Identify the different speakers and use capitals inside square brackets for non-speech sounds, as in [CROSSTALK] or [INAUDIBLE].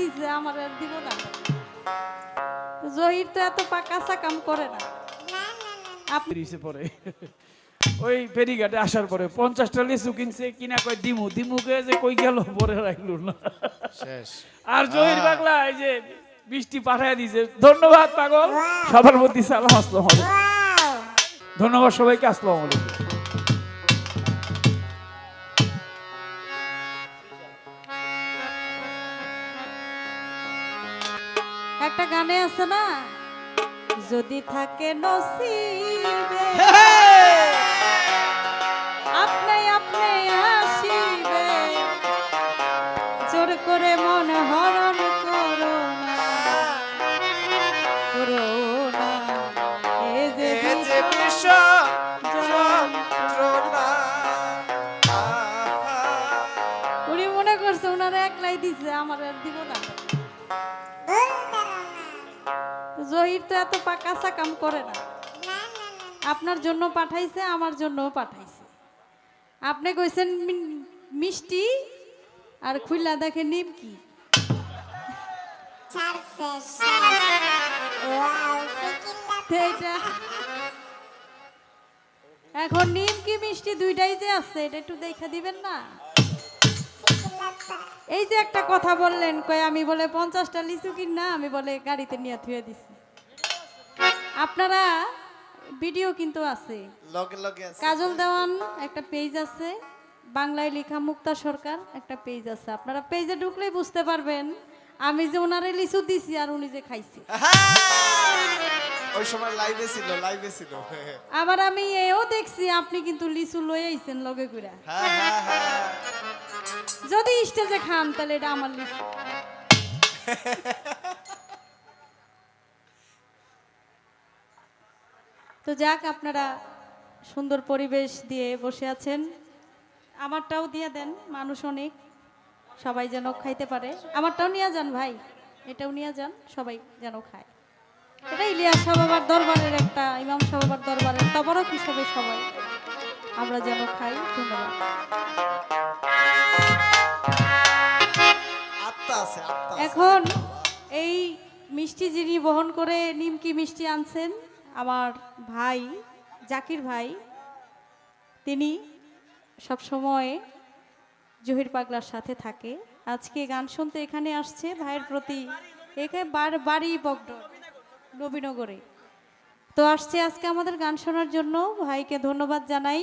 Speaker 1: দিছে আমার আর দিব না। জহির তো এত পাকা কাম করে না। আপনি
Speaker 2: পরে। ওই ফেরিঘাটে আসার পরে পঞ্চাশটা লিচু কিনছে কিনা কয় দিমু দিমুকে যে কই গেল পরে রাখল না। আর জহির পাগলা এই যে বৃষ্টি পাঠায় দিছে। ধন্যবাদ পাগল সবার প্রতি সালাম আলাইকুম। ধন্যবাদ সবাইকে আসসালাম আলাইকুম।
Speaker 1: একটা গানে আছে না? যদি থাকে নসিবে। আপনি আপনি আসিবে। জোর করে মন হরণ করো না। এ যে। উনি মনে করছে ওনারা একলাই দিছে আমার আর দিব না। জহির তো এত পাকা কাম করে না। আপনার জন্য পাঠাইছে আমার জন্যও পাঠাইছে। আপনি কইছেন মিষ্টি আর খুইলা দেখে নিমকি তো এইটা এখন নিমকি মিষ্টি দুইটাই যে আছে এটা একটু দেখা দিবেন না? এই যে একটা কথা বললেন কই আমি বলে পঞ্চাশটা লিচু কিনা আমি বলে গাড়িতে নিয়ে থুয়ে দিছি। আপনারা ভিডিও কিন্তু আছে।
Speaker 3: লগে লগে আছে।
Speaker 1: কাজল দেওয়ান একটা পেজ আছে বাংলায় লেখা মুক্তা সরকার একটা পেজ আছে। আপনারা পেজে ঢুকলেই বুঝতে পারবেন আমি যে ওনারে লিচু দিছি আর উনি যে খাইছি।
Speaker 3: ওই সময় লাইভে ছিল লাইভে ছিল।
Speaker 1: আবার আমি এও দেখছি আপনি কিন্তু লিচু লয়ে আইছেন লগে করে
Speaker 3: হ্যাঁ হ্যাঁ হ্যাঁ।
Speaker 1: যদি স্টেজে খান তাহলে এটা আমার লিচু। [LAUGHS] তো যাক আপনারা সুন্দর পরিবেশ দিয়ে বসে আছেন। আমারটাও দিয়ে দেন মানুষ অনেক সবাই যেন খাইতে পারে। আমারটাও নিয়ে যান ভাই এটাও নিয়ে যান সবাই যেন খায়। এটা ইলিয়াস সাবাবার দরবারের একটা ইমাম সাবাবার দরবারের তবরক হিসাবে সবাই আমরা যেন খাই ধন্যবাদ। এখন এই মিষ্টি যিনি বহন করে নিমকি মিষ্টি আনছেন আমার ভাই, জাকির ভাই, তিনি সবসময় জহির পাগলার সাথে থাকে। আজকে গান শুনতে এখানে আসছে ভাইয়ের প্রতি এখানে বার বাড়ি বগ্ন নবীনগরে। তো আসছে আজকে আমাদের গান শোনার জন্য। ভাইকে ধন্যবাদ জানাই।